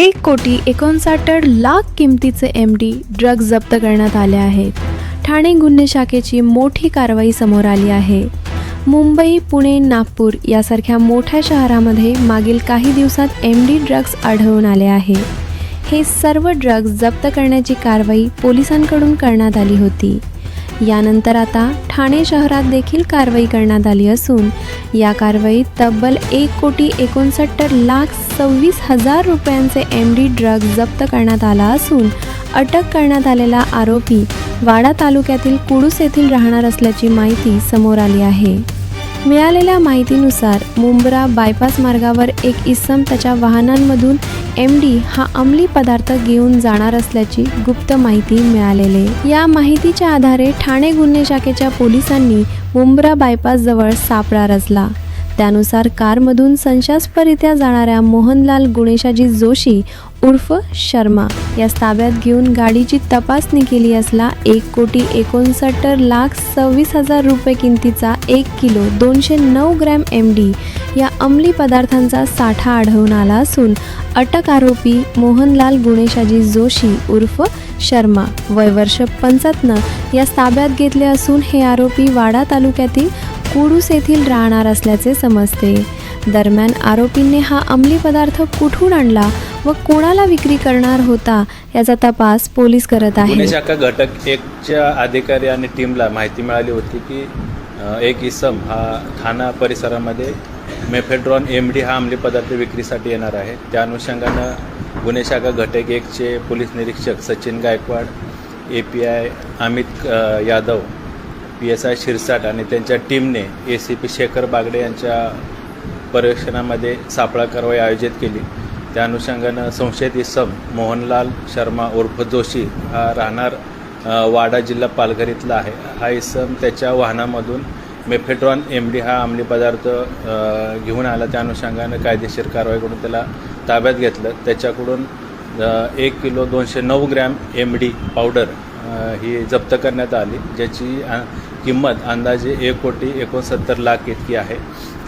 एक कोटी एकोणसाठ लाख किमतीचे एम डी ड्रग्ज जप्त करण्यात आले आहेत. ठाणे गुन्हे शाखेची मोठी कारवाई समोर आली आहे. मुंबई पुणे नागपूर यासारख्या मोठ्या शहरामध्ये मागील काही दिवसात एम डी ड्रग्ज आढळून आले आहे. हे सर्व ड्रग्ज जप्त करण्याची कारवाई पोलिसांकडून करण्यात आली होती. यानंतर आता ठाणे शहरात देखील कारवाई करण्यात आली असून या कारवाईत तब्बल एक कोटी एकोणसत्तर लाख सव्वीस हजार रुपयांचे एम डी ड्रग जप्त करण्यात आला असून अटक करण्यात आलेला आरोपी वाडा तालुक्यातील कुडूस येथील राहणार असल्याची माहिती समोर आली आहे. मिळालेल्या माहितीनुसार मुंब्रा बायपास मार्गावर एक इसम त्याच्या वाहनांमधून एम डी हा अंमली पदार्थ घेऊन जाणार असल्याची गुप्त माहिती मिळालेली. या माहितीच्या आधारे ठाणे गुन्हे शाखेच्या पोलिसांनी मुंब्रा बायपास जवळ सापळा रचला. त्यानुसार कारमधून संशयास्पदरित्या जाणाऱ्या मोहनलाल गुणेशाजी जोशी उर्फ शर्मा या ताब्यात घेऊन गाडीची तपासणी केली असला एक कोटी एकोणसत्तर लाख सव्वीस हजार रुपये किमतीचा एक किलो दोनशे नऊ ग्रॅम एम डी या अंमली पदार्थांचा साठा आढळून आला असून अटक आरोपी मोहनलाल गुणेशाजी जोशी उर्फ शर्मा वय वर्ष पंचावन्न या ताब्यात घेतले असून हे आरोपी वाडा तालुक्यातील कुडूस येथील राहणार असल्याचे समजते. दरम्यान आरोपींनी हा अंमली पदार्थ कुठून आणला व कोणाला विक्री करणार होता याचा तपास पोलीस करत आहे शाखा घटक एकच्या अधिकारी आणि टीमला माहिती मिळाली होती की एक इसम हा ठाणा परिसरामध्ये मेफेड्रॉन एम डी हा अंमली पदार्थ विक्रीसाठी येणार आहे. त्या अनुषंगानं गुन्हे शाखा घटक एकचे पोलीस निरीक्षक Sachin Gaikwad A P I Amit Yadav P S I Shirsat आणि त्यांच्या टीमने A C P Shekhar Bagde यांच्या पर्यवेक्षणामध्ये सापळा कारवाई आयोजित केली. त्या अनुषंगानं संशयित इसम मोहनलाल शर्मा उर्फ जोशी हा राहणार वाडा जिल्हा पालघर इथला आहे. हा इसम त्याच्या वाहनामधून मेफेट्रॉन एम डी हा अंमली पदार्थ घेऊन आला. त्या अनुषंगानं कायदेशीर कारवाई करून त्याला ताब्यात घेतलं. त्याच्याकडून एक किलो दोनशे नऊ ग्रॅम एम डी पावडर ही जप्त करण्यात आली ज्याची किंमत अंदाजे एक कोटी एकोणसत्तर लाख इतकी आहे.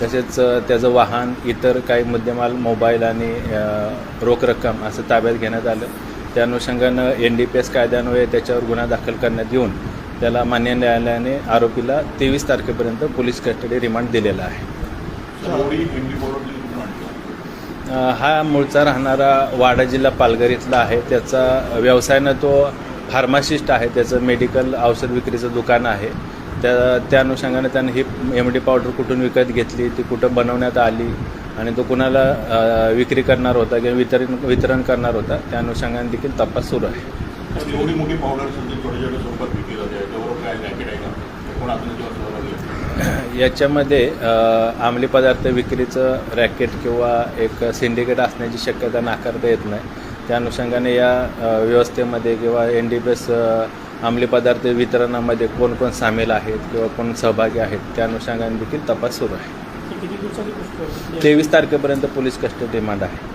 तसेच त्याचं वाहन इतर काही मुद्देमाल मोबाईल आणि रोख रक्कम असं ताब्यात घेण्यात आलं. त्या अनुषंगानं एन डी पी एस कायद्यान्वये त्याच्यावर गुन्हा दाखल करण्यात येऊन त्याला मान्य न्यायालयाने आरोपीला तेवीस तारखेपर्यंत पोलीस कस्टडी रिमांड दिलेला आहे. हा मूळचा राहणारा वाडा जिल्हा पालघर इथला आहे. त्याचा व्यवसायानं तो फार्मासिस्ट आहे. त्याचं मेडिकल औषध विक्रीचं दुकान आहे. त्या त्या अनुषंगाने त्यानं ही एम डी पावडर कुठून विकत घेतली ती कुठं बनवण्यात आली आणि तो कुणाला विक्री करणार होता किंवा वितरण वितरण करणार होता त्या अनुषंगाने देखील तपास सुरू आहे? याच्यामध्ये अंमली पदार्थ विक्रीचं रॅकेट किंवा एक सिंडिकेट असण्याची शक्यता नाकारता येत नाही. त्या अनुषंगाने या व्यवस्थेमध्ये किंवा एन डी पी एस अंमली पदार्थ वितरणामध्ये कोण कोण सामील आहेत किंवा कोण सहभागी आहेत त्या अनुषंगाने देखील तपास सुरू आहे. तेवीस तारखेपर्यंत पोलीस कस्टडी रिमांड आहे.